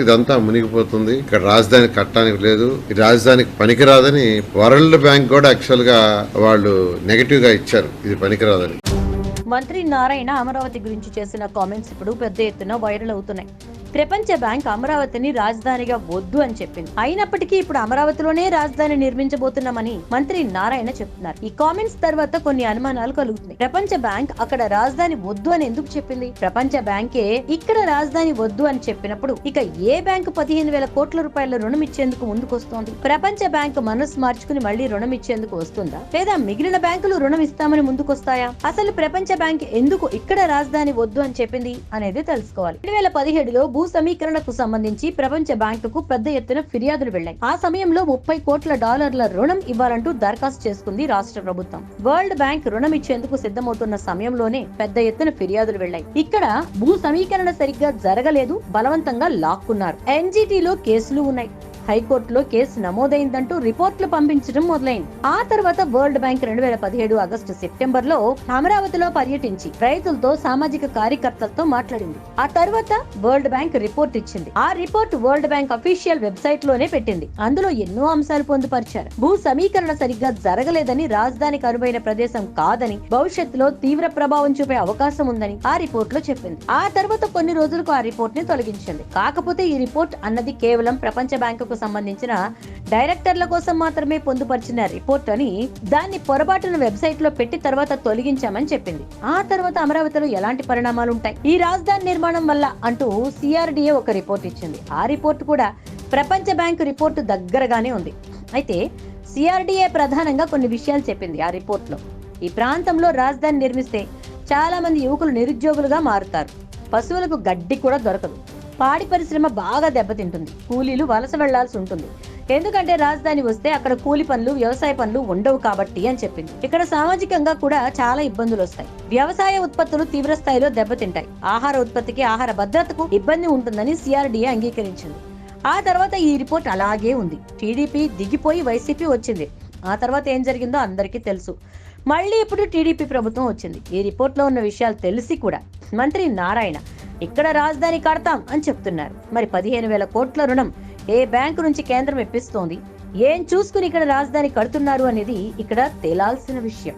ఇదంతా మునిగిపోతుంది ఇక్కడ రాజధాని కట్టడానికి లేదు. రాజధానికి పనికిరాదని వరల్డ్ బ్యాంక్ కూడా యాక్చువల్గా వాళ్ళు నెగటివ్గా ఇచ్చారు. ఇది పనికిరాదని. మంత్రి నారాయణ అమరావతి గురించి చేసిన కామెంట్స్ ఇప్పుడు పెద్ద ఎత్తున వైరల్ అవుతున్నాయి. ప్రపంచ బ్యాంక్ అమరావతిని రాజధానిగా వద్దు అని చెప్పింది. అయినప్పటికీ ఇప్పుడు అమరావతిలోనే రాజధాని నిర్మించబోతున్నామని మంత్రి నారాయణ చెప్తున్నారు. ఈ కామెంట్స్ తర్వాత కొన్ని అనుమానాలు కలుగుతున్నాయి. ప్రపంచ బ్యాంక్ అక్కడ రాజధాని వద్దు అని ఎందుకు చెప్పింది? ప్రపంచ బ్యాంకే ఇక్కడ రాజధాని వద్దు అని చెప్పినప్పుడు ఇక ఏ బ్యాంకు పదిహేను వేల కోట్ల రూపాయల రుణం ఇచ్చేందుకు ముందుకొస్తోంది? ప్రపంచ బ్యాంక్ మనసు మార్చుకుని మళ్ళీ రుణం ఇచ్చేందుకు వస్తుందా? లేదా మిగిలిన బ్యాంకులు రుణం ఇస్తామని ముందుకొస్తాయా? అసలు ప్రపంచ బ్యాంక్ ఎందుకు ఇక్కడ రాజధాని వద్దు అని చెప్పింది అనేది తెలుసుకోవాలి. రెండు వేల పదిహేడులో భూ భూ సమీకరణకు సంబంధించి ప్రపంచ బ్యాంకుకు పెద్ద ఎత్తున ఫిర్యాదులు వెళ్ళాయి ఆ సమయంలో ముప్పై కోట్ల డాలర్ల రుణం ఇవ్వాలంటూ దరఖాస్తు చేసుకుంది రాష్ట్ర ప్రభుత్వం. వరల్డ్ బ్యాంక్ రుణం ఇచ్చేందుకు సిద్ధమవుతున్న సమయంలోనే పెద్ద ఎత్తున ఫిర్యాదులు వెళ్ళాయి ఇక్కడ భూ సమీకరణ సరిగ్గా జరగలేదు బలవంతంగా లాక్కున్నారు. ఎన్జిటిలో కేసులు ఉన్నాయి. హైకోర్టులో కేసు నమోదైందంటూ రిపోర్ట్లు పంపించడం మొదలైంది. ఆ తర్వాత వరల్డ్ బ్యాంక్ రెండు వేల పదిహేడు ఆగస్టు సెప్టెంబర్లో అమరావతిలో పర్యటించి రైతులతో సామాజిక కార్యకర్తలతో మాట్లాడింది. ఆ తర్వాత వరల్డ్ బ్యాంక్ రిపోర్ట్ ఇచ్చింది. ఆ రిపోర్ట్ వరల్డ్ బ్యాంక్ అఫీషియల్ వెబ్సైట్లోనే పెట్టింది. అందులో ఎన్నో అంశాలు పొందుపరిచారు. భూ సమీకరణ సరిగ్గా జరగలేదని రాజధానికి అనువైన ప్రదేశం కాదని భవిష్యత్తులో తీవ్ర ప్రభావం చూపే అవకాశం ఉందని ఆ రిపోర్ట్లో చెప్పింది. ఆ తర్వాత కొన్ని రోజులకు ఆ రిపోర్ట్ని తొలగించింది. కాకపోతే ఈ రిపోర్ట్ అన్నది కేవలం ప్రపంచ బ్యాంకుకు సంబంధించిన డైరెక్టర్ల కోసం మాత్రమే పొందుపరిచిన రిపోర్ట్ అని దాన్ని పొరపాటున వెబ్సైట్లో పెట్టి తర్వాత తొలగించామని చెప్పింది. ఆ తర్వాత అమరావతిలో ఎలాంటి పరిణామాలు ఉంటాయి ఈ రాజధాని నిర్మాణం వల్ల అంటూ సిఆర్డిఏ ఒక రిపోర్ట్ ఇచ్చింది. ఆ రిపోర్ట్ కూడా ప్రపంచ బ్యాంకు రిపోర్టు దగ్గరగానే ఉంది. అయితే సిఆర్డిఏ ప్రధానంగా కొన్ని విషయాలు చెప్పింది ఆ రిపోర్ట్లో. ఈ ప్రాంతంలో రాజధాని నిర్మిస్తే చాలా మంది యువకులు నిరుద్యోగులుగా మారుతారు. పశువులకు గడ్డి కూడా దొరకదు. పాడి పరిశ్రమ బాగా దెబ్బతింటుంది. కూలీలు వలస వెళ్ళాల్సి ఉంటుంది. ఎందుకంటే రాజధాని వస్తే అక్కడ కూలి పనులు వ్యవసాయ పనులు ఉండవు కాబట్టి అని చెప్పింది. ఇక్కడ సామాజికంగా కూడా చాలా ఇబ్బందులు వస్తాయి. వ్యవసాయ ఉత్పత్తులు తీవ్ర స్థాయిలో దెబ్బతింటాయి. ఆహార ఉత్పత్తికి ఆహార భద్రతకు ఇబ్బంది ఉంటుందని సిఆర్డీఏ అంగీకరించింది. ఆ తర్వాత ఈ రిపోర్ట్ అలాగే ఉంది. టీడీపీ దిగిపోయి వైసీపీ వచ్చింది. ఆ తర్వాత ఏం జరిగిందో అందరికీ తెలుసు. మళ్ళీ ఇప్పుడు టీడీపీ ప్రభుత్వం వచ్చింది. ఈ రిపోర్ట్లో ఉన్న విషయాలు తెలిసి కూడా. మంత్రి నారాయణ ఇక్కడ రాజధాని కడతాం అని చెప్తున్నారు. మరి పదిహేను వేల కోట్ల రుణం ఏ బ్యాంకు నుంచి కేంద్రం ఇప్పిస్తోంది? ఏం చూసుకుని ఇక్కడ రాజధాని కడుతున్నారు అనేది ఇక్కడ తేలాల్సిన విషయం.